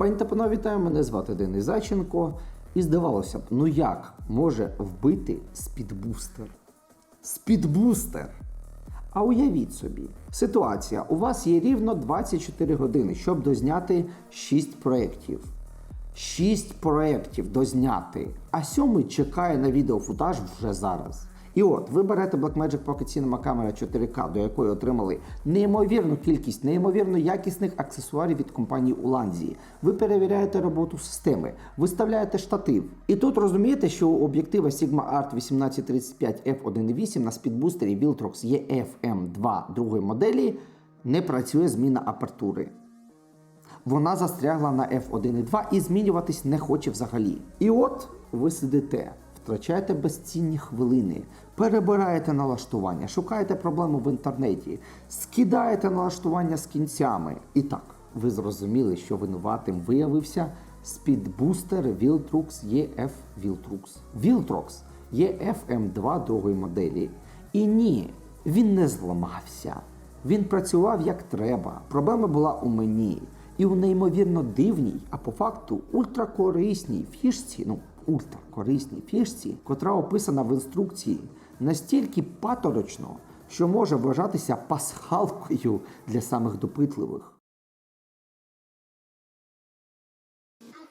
Пані та панове, вітаю, мене звати Денис Зайченко. І здавалося б, ну як може вбити спідбустер? Спідбустер! А уявіть собі, ситуація. У вас є рівно 24 години, щоб дозняти 6 проєктів. 6 проєктів дозняти, а сьомий чекає на відеофутаж вже зараз. І от ви берете Blackmagic Pocket Cinema Camera 4K, до якої отримали неймовірну кількість неймовірно якісних аксесуарів від компанії Уландзії. Ви перевіряєте роботу системи, виставляєте штатив. І тут розумієте, що у об'єктива Sigma Art 1835 f1.8 на спідбустері Viltrox EFM2 другої моделі не працює зміна апертури. Вона застрягла на F1.2 і змінюватись не хоче взагалі. І от ви сидите, втрачаєте безцінні хвилини, перебираєте налаштування, шукаєте проблему в інтернеті, скидаєте налаштування з кінцями. І так, ви зрозуміли, що винуватим виявився спідбустер Viltrux EF Viltrux. Viltrox EFM2 другої моделі. І ні, він не зламався. Він працював як треба. Проблема була у мені. І у неймовірно дивній, а по факту ультракорисній фішці, ну ультракорисній фішці, котра описана в інструкції настільки паторочно, що може вважатися пасхалкою для самих допитливих.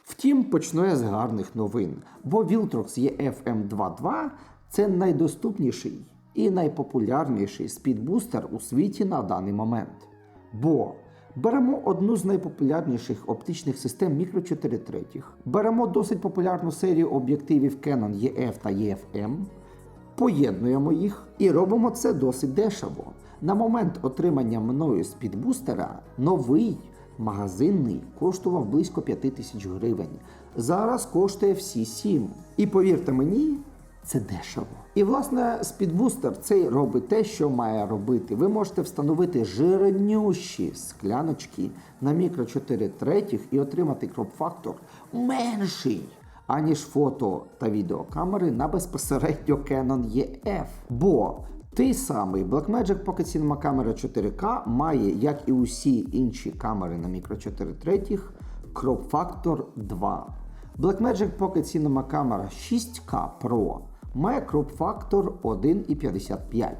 Втім, почну я з гарних новин, бо Viltrox EFM22 це найдоступніший і найпопулярніший спідбустер у світі на даний момент. Бо беремо одну з найпопулярніших оптичних систем мікро 4 третіх, беремо досить популярну серію об'єктивів Canon EF та EFM, поєднуємо їх і робимо це досить дешево. На момент отримання мною спідбустера новий магазинний коштував близько 5 тисяч гривень. Зараз коштує всі 7. І повірте мені, це дешево. І власне спідбустер цей робить те, що має робити. Ви можете встановити жирнющі скляночки на мікро 4 третіх і отримати кроп-фактор менший. Аніж фото та відеокамери на безпосередньо Canon EF. Бо той самий Blackmagic Pocket Cinema Camera 4K має, як і усі інші камери на мікро 4 третіх, Factor 2. Blackmagic Pocket Cinema Camera 6K Pro має Factor 1,55.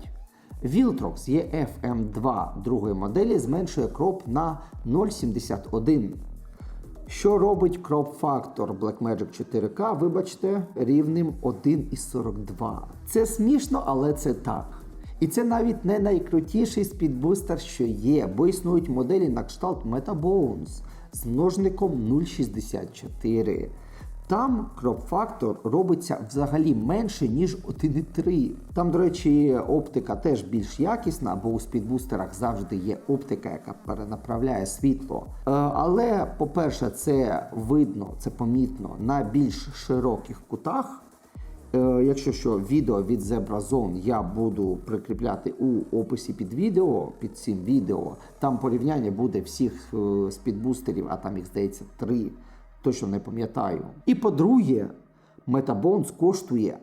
Viltrox EFM2 другої моделі зменшує кроп на 0,71. Що робить кроп фактор Blackmagic 4K, вибачте, рівнем 1,42. Це смішно, але це так. І це навіть не найкрутіший спідбустер, що є, бо існують моделі на кшталт MetaBones з множником 0,64. Там кроп-фактор робиться взагалі менше, ніж 1,3. Там, до речі, оптика теж більш якісна, бо у спідбустерах завжди є оптика, яка перенаправляє світло. Е, Але, по-перше, це видно, це помітно на більш широких кутах. Е, Якщо що, відео від Zebra Zone я буду прикріпляти у описі під відео, під цим відео. Там порівняння буде всіх е, спідбустерів, а там їх здається три. Точно не пам'ятаю. І по-друге, Metabones коштує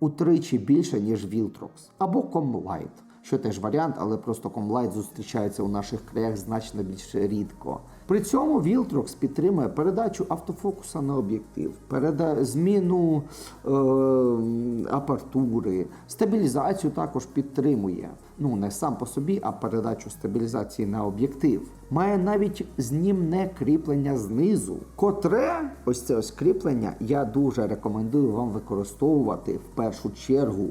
утричі більше, ніж Viltrox або Comlight, що теж варіант, але просто Comlight зустрічається у наших краях значно більш рідко. При цьому Viltrox підтримує передачу автофокуса на об'єктив, переда... зміну е... апертури, стабілізацію також підтримує. Ну, не сам по собі, а передачу стабілізації на об'єктив. Має навіть знімне кріплення знизу, котре, ось це ось кріплення, я дуже рекомендую вам використовувати в першу чергу.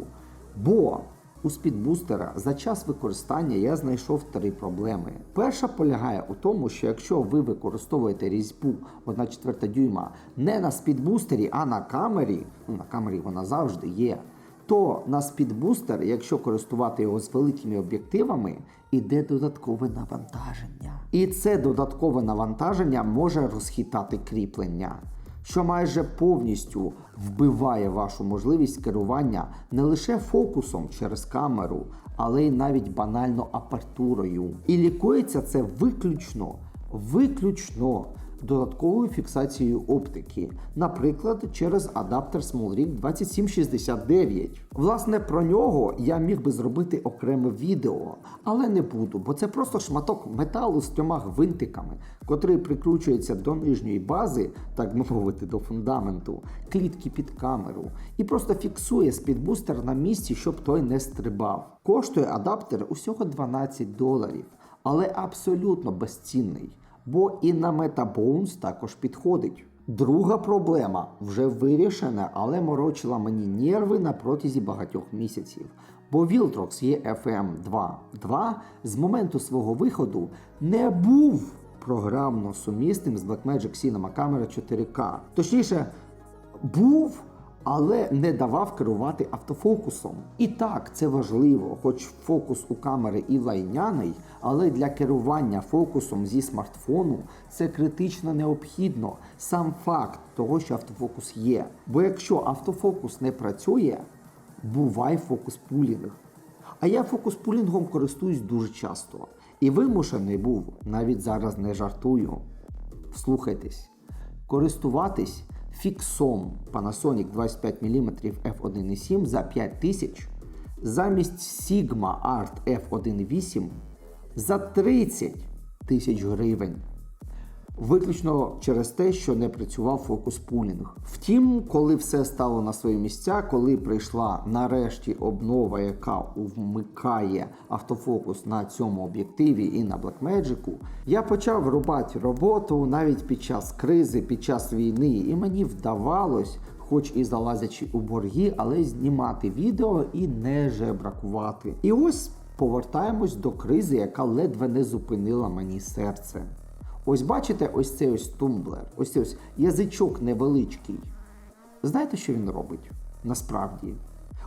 Бо у спідбустера за час використання я знайшов три проблеми. Перша полягає у тому, що якщо ви використовуєте різьбу 1,4 дюйма не на спідбустері, а на камері, ну на камері вона завжди є. То на спідбустер, якщо користувати його з великими об'єктивами, іде додаткове навантаження. І це додаткове навантаження може розхитати кріплення, що майже повністю вбиває вашу можливість керування не лише фокусом через камеру, але й навіть банально апертурою. І лікується це виключно, виключно додатковою фіксацією оптики, наприклад, через адаптер SmallRig 2769. Власне, про нього я міг би зробити окреме відео, але не буду, бо це просто шматок металу з трьома гвинтиками, котрий прикручується до нижньої бази, так би мовити, до фундаменту, клітки під камеру, і просто фіксує спідбустер на місці, щоб той не стрибав. Коштує адаптер усього 12 доларів, але абсолютно безцінний, бо і на MetaBones також підходить. Друга проблема вже вирішена, але морочила мені нерви на протязі багатьох місяців. Бо Viltrox EFM 2.2 з моменту свого виходу не був програмно сумісним з Blackmagic Cinema Camera 4K. Точніше, був, але не давав керувати автофокусом. І так, це важливо, хоч фокус у камери і лайняний, але для керування фокусом зі смартфону це критично необхідно. Сам факт того, що автофокус є. Бо якщо автофокус не працює, буває фокус пулінг. А я фокус пулінгом користуюсь дуже часто. І вимушений був, навіть зараз не жартую. Слухайтесь, користуватись фіксом Panasonic 25 мм f1.7 за 5000 замість Sigma Art F1.8 за 30 тисяч гривень. Виключно через те, що не працював фокус пулінг. Втім, коли все стало на свої місця, коли прийшла нарешті обнова, яка вмикає автофокус на цьому об'єктиві і на Blackmagic, я почав рубати роботу навіть під час кризи, під час війни, і мені вдавалось, хоч і залазячи у борги, але знімати відео і не жебракувати. І ось повертаємось до кризи, яка ледве не зупинила мені серце. Ось бачите, ось цей ось тумблер, ось цей ось язичок невеличкий. Знаєте, що він робить? Насправді.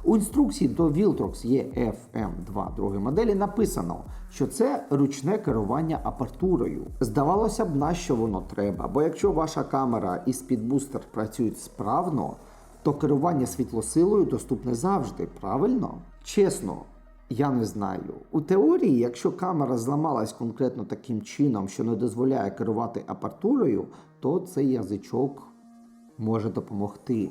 У інструкції до Viltrox EFM2 другої моделі написано, що це ручне керування апертурою. Здавалося б, на що воно треба, бо якщо ваша камера і спідбустер працюють справно, то керування світлосилою доступне завжди, правильно? Чесно, я не знаю. У теорії, якщо камера зламалась конкретно таким чином, що не дозволяє керувати апертурою, то цей язичок може допомогти.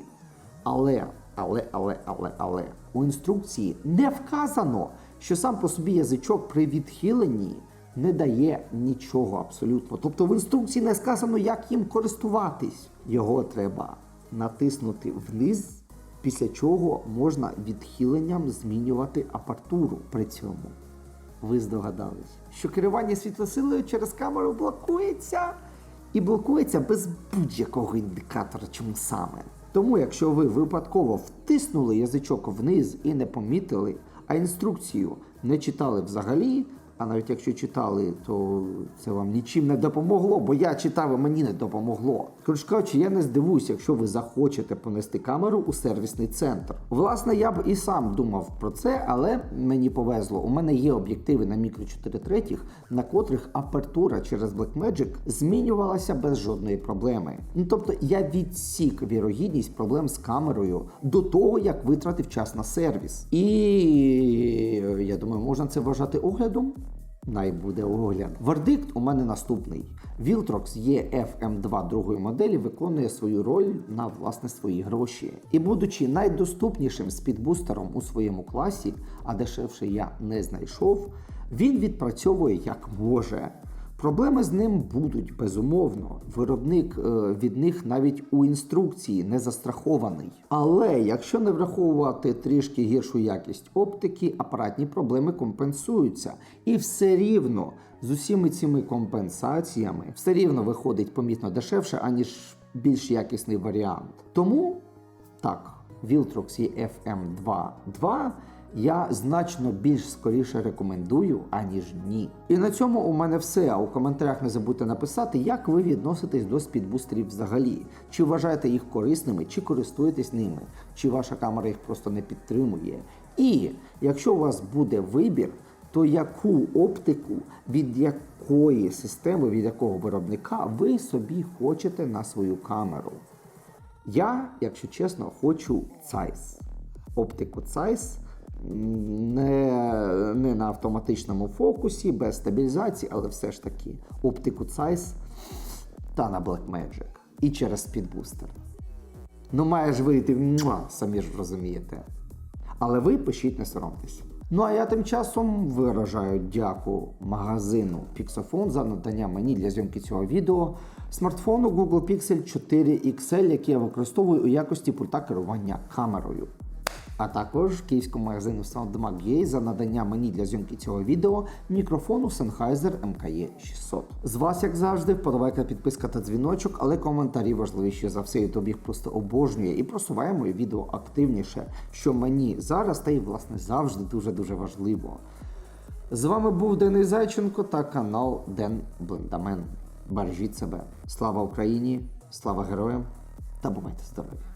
Але, але, але, але, але у інструкції не вказано, що сам по собі язичок при відхиленні не дає нічого абсолютно. Тобто в інструкції не сказано, як їм користуватись. Його треба натиснути вниз після чого можна відхиленням змінювати апартуру при цьому. Ви здогадались, що керування світлосилою через камеру блокується і блокується без будь-якого індикатора, чому саме. Тому, якщо ви випадково втиснули язичок вниз і не помітили, а інструкцію не читали взагалі, а навіть якщо читали, то це вам нічим не допомогло, бо я читав і мені не допомогло. Коротше кажучи, я не здивуюсь, якщо ви захочете понести камеру у сервісний центр. Власне, я б і сам думав про це, але мені повезло. У мене є об'єктиви на мікро 4 третіх, на котрих апертура через Blackmagic змінювалася без жодної проблеми. Ну тобто я відсік вірогідність проблем з камерою до того, як витратив час на сервіс. І я думаю, можна це вважати оглядом. Най буде огляд. Вердикт у мене наступний. Viltrox EFM2 другої моделі виконує свою роль на власне свої гроші. І будучи найдоступнішим спідбустером у своєму класі, а дешевше я не знайшов, він відпрацьовує як може. Проблеми з ним будуть безумовно. Виробник е, від них навіть у інструкції не застрахований. Але якщо не враховувати трішки гіршу якість оптики, апаратні проблеми компенсуються. І все рівно з усіми цими компенсаціями все рівно виходить помітно дешевше, аніж більш якісний варіант. Тому так, Viltrox EFM 2.2 я значно більш скоріше рекомендую, аніж ні. І на цьому у мене все. А у коментарях не забудьте написати, як ви відноситесь до спідбустерів взагалі. Чи вважаєте їх корисними, чи користуєтесь ними, чи ваша камера їх просто не підтримує. І якщо у вас буде вибір, то яку оптику від якої системи, від якого виробника ви собі хочете на свою камеру? Я, якщо чесно, хочу Zeiss. Оптику Zeiss не, не на автоматичному фокусі, без стабілізації, але все ж таки оптику Zeiss та на Blackmagic. І через Speedbooster. Ну, має ж вийти, муа, самі ж розумієте. Але ви пишіть, не соромтесь. Ну а я тим часом виражаю дяку магазину Pixophone за надання мені для зйомки цього відео смартфону Google Pixel 4 XL, який я використовую у якості пульта керування камерою. А також київському магазину SoundMag.ua за надання мені для зйомки цього відео мікрофону Sennheiser MKE 600. З вас, як завжди, вподобайка, підписка та дзвіночок, але коментарі важливіші за все. Ютуб їх просто обожнює і просуває моє відео активніше, що мені зараз та й власне завжди дуже-дуже важливо. З вами був Денис Зайченко та канал Ден Блендамен. Бережіть себе. Слава Україні, слава героям та бувайте здорові!